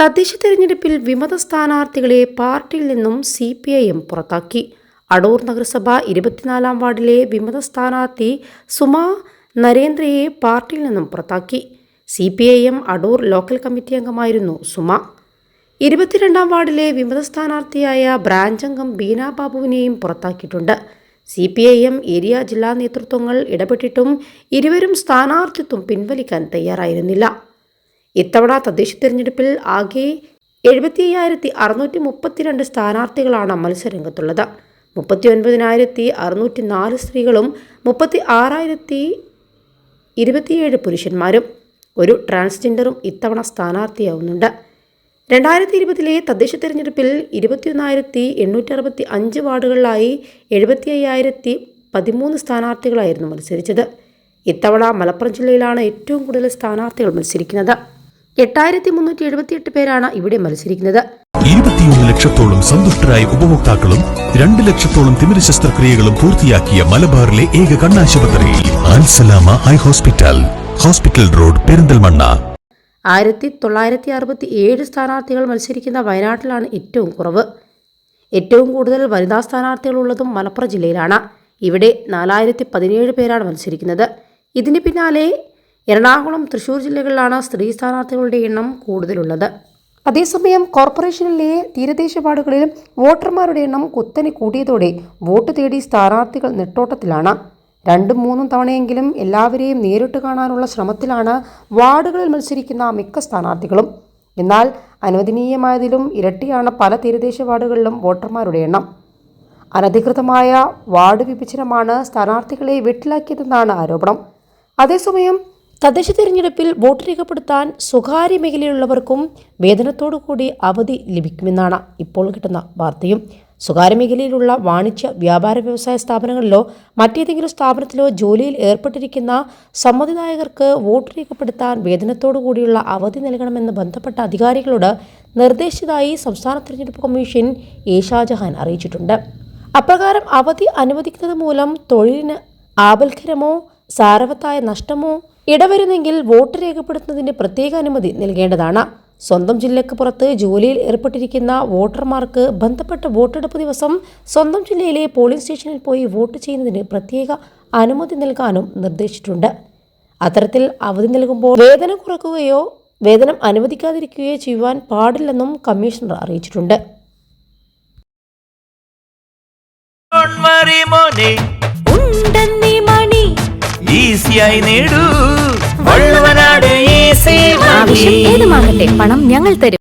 തദ്ദേശ തെരഞ്ഞെടുപ്പിൽ വിമത സ്ഥാനാർത്ഥികളെ പാർട്ടിയിൽ നിന്നും സി പി ഐ എം പുറത്താക്കി. അടൂർ നഗരസഭ ഇരുപത്തിനാലാം വാർഡിലെ വിമത സ്ഥാനാർത്ഥി സുമ നരേന്ദ്രയെ പാർട്ടിയിൽ നിന്നും പുറത്താക്കി. C P I M Adoor local committee അംഗമായിരുന്നു സുമ. ഇരുപത്തിരണ്ടാം വാർഡിലെ വിമത സ്ഥാനാർത്ഥിയായ ബ്രാഞ്ച് അംഗം ബാബുവിനെയും പുറത്താക്കിയിട്ടുണ്ട്. C P I M area ജില്ലാ നേതൃത്വങ്ങൾ ഇടപെട്ടിട്ടും ഇരുവരും സ്ഥാനാർത്ഥിത്വം പിൻവലിക്കാൻ തയ്യാറായിരുന്നില്ല. ഇത്തവണ തദ്ദേശ തിരഞ്ഞെടുപ്പിൽ ആകെ എഴുപത്തി അയ്യായിരത്തി അറുന്നൂറ്റി മുപ്പത്തിരണ്ട് സ്ഥാനാർത്ഥികളാണ് മത്സരരംഗത്തുള്ളത്. മുപ്പത്തി ഒൻപതിനായിരത്തി അറുന്നൂറ്റി നാല് സ്ത്രീകളും മുപ്പത്തി ആറായിരത്തി ഇരുപത്തിയേഴ് പുരുഷന്മാരും ഒരു ട്രാൻസ്ജെൻഡറും ഇത്തവണ സ്ഥാനാർത്ഥിയാവുന്നുണ്ട്. രണ്ടായിരത്തി ഇരുപതിലെ തദ്ദേശ തിരഞ്ഞെടുപ്പിൽ ഇരുപത്തിയൊന്നായിരത്തി എണ്ണൂറ്റി അറുപത്തി അഞ്ച് വാർഡുകളിലായി എഴുപത്തി അയ്യായിരത്തി പതിമൂന്ന് സ്ഥാനാർത്ഥികളായിരുന്നു മത്സരിച്ചത്. ഇത്തവണ മലപ്പുറം ജില്ലയിലാണ് ഏറ്റവും കൂടുതൽ സ്ഥാനാർത്ഥികൾ മത്സരിക്കുന്നത്. എട്ടായിരത്തി മുന്നൂറ്റി എഴുപത്തിയെട്ട് പേരാണ് ഇവിടെ മത്സരിക്കുന്നത്. ഇരുപത്തിയൊന്ന് ലക്ഷത്തോളം സന്തുഷ്ടരായ ഉപഭോക്താക്കളും രണ്ട് ലക്ഷത്തോളം തിമിര ശസ്ത്രക്രിയകളും പൂർത്തിയാക്കിയ മലബാറിലെ ഏക കണ്ണാശുപത്രി ആൻസലാമ eye hospital hospital road Perinthalmanna. ആയിരത്തി തൊള്ളായിരത്തി അറുപത്തി ഏഴ് സ്ഥാനാർത്ഥികൾ മത്സരിക്കുന്ന വയനാട്ടിലാണ് ഏറ്റവും കുറവ്. ഏറ്റവും കൂടുതൽ വനിതാ സ്ഥാനാർത്ഥികളുള്ളതും മലപ്പുറം ജില്ലയിലാണ്. ഇവിടെ നാലായിരത്തി പതിനേഴ് പേരാണ് മത്സരിക്കുന്നത്. ഇതിന് പിന്നാലെ എറണാകുളം തൃശൂർ ജില്ലകളിലാണ് സ്ത്രീ സ്ഥാനാർത്ഥികളുടെ എണ്ണം കൂടുതലുള്ളത്. അതേസമയം കോർപ്പറേഷനിലെ തീരദേശ വാർഡുകളിൽ വോട്ടർമാരുടെ എണ്ണം കുത്തനെ കൂടിയതോടെ വോട്ട് തേടി സ്ഥാനാർത്ഥികൾ നെട്ടോട്ടത്തിലാണ്. രണ്ടും മൂന്നും തവണയെങ്കിലും എല്ലാവരെയും നേരിട്ട് കാണാനുള്ള ശ്രമത്തിലാണ് വാർഡുകളിൽ മത്സരിക്കുന്ന മിക്ക സ്ഥാനാർത്ഥികളും. എന്നാൽ അനുവദനീയമായതിലും ഇരട്ടിയാണ് പല തീരദേശ വാർഡുകളിലും വോട്ടർമാരുടെ എണ്ണം. അനധികൃതമായ വാർഡ് വിഭജനമാണ് സ്ഥാനാർത്ഥികളെ വീട്ടിലാക്കിയതെന്നാണ് ആരോപണം. അതേസമയം തദ്ദേശ തിരഞ്ഞെടുപ്പിൽ വോട്ട് രേഖപ്പെടുത്താൻ സ്വകാര്യ മേഖലയിലുള്ളവർക്കും വേതനത്തോടു കൂടി അവധി ലഭിക്കുമെന്നാണ് ഇപ്പോൾ കിട്ടുന്ന വാർത്തയും. സ്വകാര്യ മേഖലയിലുള്ള വാണിജ്യ വ്യാപാര വ്യവസായ സ്ഥാപനങ്ങളിലോ മറ്റേതെങ്കിലും സ്ഥാപനത്തിലോ ജോലിയിൽ ഏർപ്പെട്ടിരിക്കുന്ന സമ്മതിദായകർക്ക് വോട്ട് രേഖപ്പെടുത്താൻ വേതനത്തോടു കൂടിയുള്ള അവധി നൽകണമെന്ന് ബന്ധപ്പെട്ട അധികാരികളോട് നിർദ്ദേശിച്ചതായി സംസ്ഥാന തിരഞ്ഞെടുപ്പ് കമ്മീഷൻ എ ഷാജഹാൻ അറിയിച്ചിട്ടുണ്ട്. അപ്രകാരം അവധി അനുവദിക്കുന്നത് മൂലം തൊഴിലിന് ആപൽക്കരമോ സാരവത്തായ നഷ്ടമോ ഇടവരുന്നെങ്കിൽ വോട്ട് രേഖപ്പെടുത്തുന്നതിന് പ്രത്യേക അനുമതി നൽകേണ്ടതാണ്. സ്വന്തം ജില്ലയ്ക്ക് പുറത്ത് ജോലിയിൽ ഏർപ്പെട്ടിരിക്കുന്ന വോട്ടർമാർക്ക് ബന്ധപ്പെട്ട വോട്ടെടുപ്പ് ദിവസം സ്വന്തം ജില്ലയിലെ പോളിംഗ് സ്റ്റേഷനിൽ പോയി വോട്ട് ചെയ്യുന്നതിന് പ്രത്യേക അനുമതി നൽകാനും നിർദ്ദേശിച്ചിട്ടുണ്ട്. അത്തരത്തിൽ അവധി നൽകുമ്പോൾ വേതനം കുറക്കുകയോ വേതനം അനുവദിക്കാതിരിക്കുകയോ ചെയ്യുവാൻ പാടില്ലെന്നും കമ്മീഷണർ അറിയിച്ചിട്ടുണ്ട്. ഈസിയായി നേടൂ. വള്ളുവനാട് ആവശ്യം ഏതുമാകട്ടെ പണം ഞങ്ങൾ തരും?